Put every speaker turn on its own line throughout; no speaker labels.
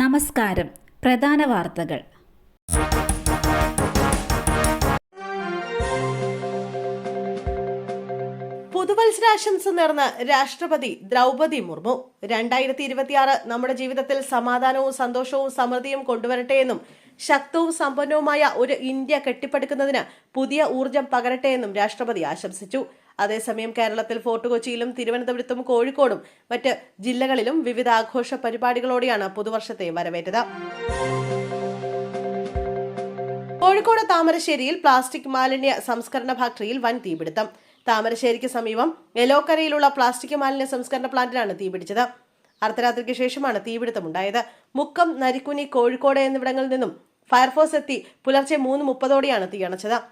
നമസ്കാരം. പ്രധാന വാർത്തകൾ.
പുതുവത്സരാശംസ നേർന്ന് രാഷ്ട്രപതി ദ്രൗപതി മുർമു. രണ്ടായിരത്തി ഇരുപത്തിയാറ് നമ്മുടെ ജീവിതത്തിൽ സമാധാനവും സന്തോഷവും സമൃദ്ധിയും കൊണ്ടുവരട്ടെ എന്നും ശക്തവും സമ്പന്നവുമായ ഒരു ഇന്ത്യ കെട്ടിപ്പടുക്കുന്നതിന് പുതിയ ഊർജം പകരട്ടെ എന്നും രാഷ്ട്രപതി ആശംസിച്ചു. അതേസമയം കേരളത്തിൽ ഫോർട്ട് കൊച്ചിയിലും തിരുവനന്തപുരത്തും കോഴിക്കോടും മറ്റ് ജില്ലകളിലും വിവിധ ആഘോഷ പരിപാടികളോടെയാണ് പുതുവർഷത്തെ വരവേറ്റത്. കോഴിക്കോട് താമരശ്ശേരിയിൽ പ്ലാസ്റ്റിക് മാലിന്യ സംസ്കരണ ഫാക്ടറിയിൽ വൻ തീപിടുത്തം. താമരശ്ശേരിക്ക് സമീപം എലോക്കരയിലുള്ള പ്ലാസ്റ്റിക് മാലിന്യ സംസ്കരണ പ്ലാന്റിലാണ് തീപിടിച്ചത്. അർദ്ധരാത്രിക്ക് ശേഷമാണ് തീപിടുത്തമുണ്ടായത്. മുക്കം നരിക്കുനി കോഴിക്കോട് എന്നിവിടങ്ങളിൽ നിന്നും ഫയർഫോഴ്സ് എത്തി പുലർച്ചെ മൂന്ന് മുപ്പതോടെയാണ് തീയണച്ചത്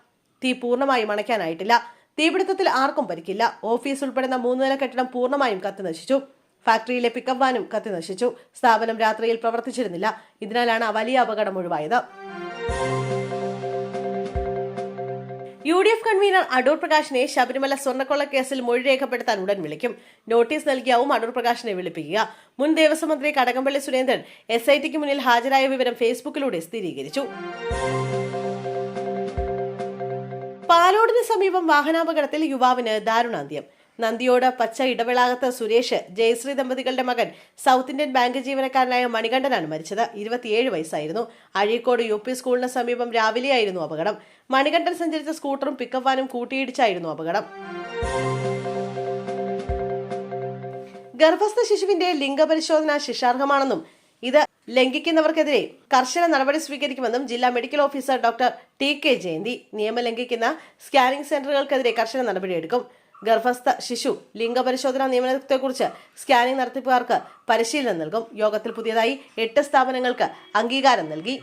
തീ പൂർണമായും അണയ്ക്കാനായിട്ടില്ല. തീപിടുത്തത്തിൽ ആർക്കും പരിക്കില്ല. ഓഫീസ് ഉൾപ്പെടുന്ന മൂന്ന് നില കെട്ടിടം പൂർണമായും കത്തി നശിച്ചു. ഫാക്ടറിയിലെ പിക്കപ്പ് വാനും കത്തി നശിച്ചു. സ്ഥാപനം രാത്രിയിൽ പ്രവർത്തിച്ചിരുന്നില്ല. ഇതിനാലാണ് വലിയ അപകടം ഒഴിവായത്. U D F convenor Adoor പ്രകാശിനെ Sabarimala സ്വർണക്കൊള്ള കേസിൽ മൊഴി രേഖപ്പെടുത്താൻ ഉടൻ വിളിക്കും. നോട്ടീസ് നൽകിയാവും അടൂർ പ്രകാശിനെ വിളിപ്പിക്കുക. മുൻ ദേവസ്വം മന്ത്രി കടകംപള്ളി സുരേന്ദ്രൻ എസ് ഐ ടിക്ക് മുന്നിൽ ഹാജരായ വിവരം ഫേസ്ബുക്കിലൂടെ സ്ഥിരീകരിച്ചു. പാലോടിന് സമീപം വാഹനാപകടത്തിൽ യുവാവിന് ദാരുണാന്ത്യം. നന്ദിയോട് പച്ച ഇടവേളാകത്ത് സുരേഷ് ജയശ്രീ ദമ്പതികളുടെ മകൻ സൗത്ത് ഇന്ത്യൻ ബാങ്ക് ജീവനക്കാരനായ മണികണ്ഠനാണ് മരിച്ചത്. ഇരുപത്തിയേഴ് വയസ്സായിരുന്നു. അഴീക്കോട് യു പി സ്കൂളിന് സമീപം രാവിലെയായിരുന്നു അപകടം. മണികണ്ഠൻ സഞ്ചരിച്ച സ്കൂട്ടറും പിക്കപ്പ് വാനും കൂട്ടിയിടിച്ചായിരുന്നു അപകടം. ഗർഭസ്ഥ ശിശുവിന്റെ ലിംഗപരിശോധന ശിക്ഷാർഹമാണെന്നും ഇത് ലംഘിക്കുന്നവർക്കെതിരെ കർശന നടപടി സ്വീകരിക്കുമെന്നും ജില്ലാ medical officer doctor T K Jayanthi നിയമം ലംഘിക്കുന്ന സ്കാനിംഗ് സെന്ററുകൾക്കെതിരെ കർശന നടപടിയെടുക്കും. ഗർഭസ്ഥ ശിശു ലിംഗപരിശോധന നിയമനത്തെക്കുറിച്ച് സ്കാനിംഗ് നടത്തിപ്പുകാർക്ക് പരിശീലനം നൽകും. യോഗത്തിൽ പുതിയതായി എട്ട് സ്ഥാപനങ്ങൾക്ക് അംഗീകാരം നൽകി.